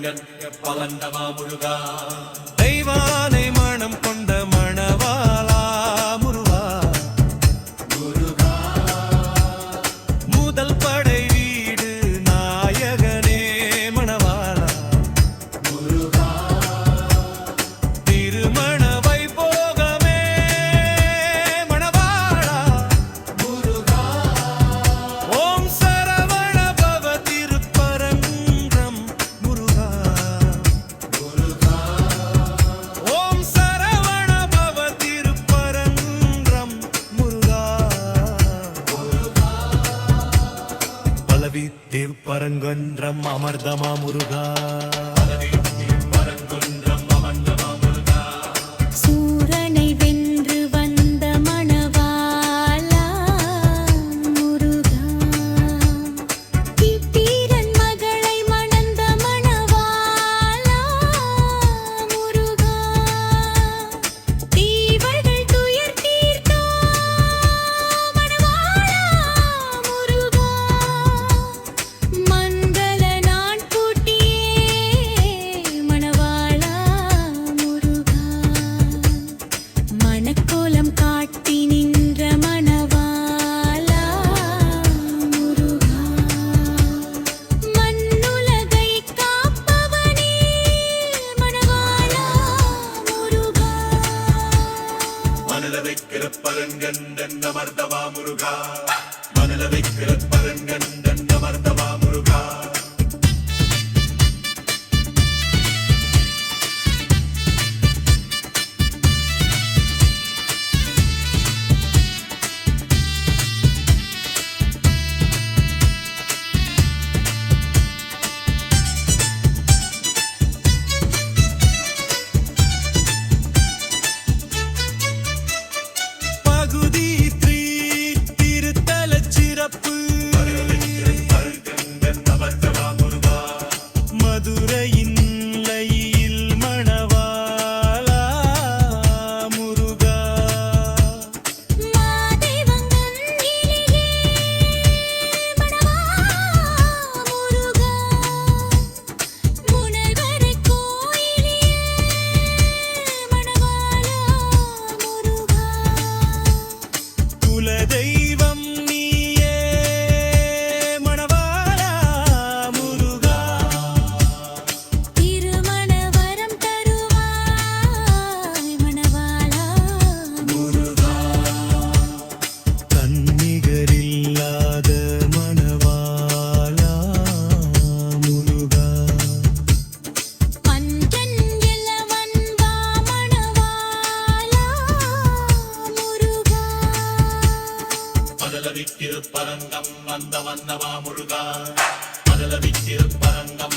பலங்கன் பலண்டமா முழுகா தெய்வானை திருப்பரங்கொன்றம் அமர்தமா முருகா? வைக்கிற பலன் கண்டன் அமர்தவா முருகா. மனல வைக்கிற பலன் குலதெய்வம் வந்த வந்தவா முருகா. மதல விச்சிருப்பரங்கம்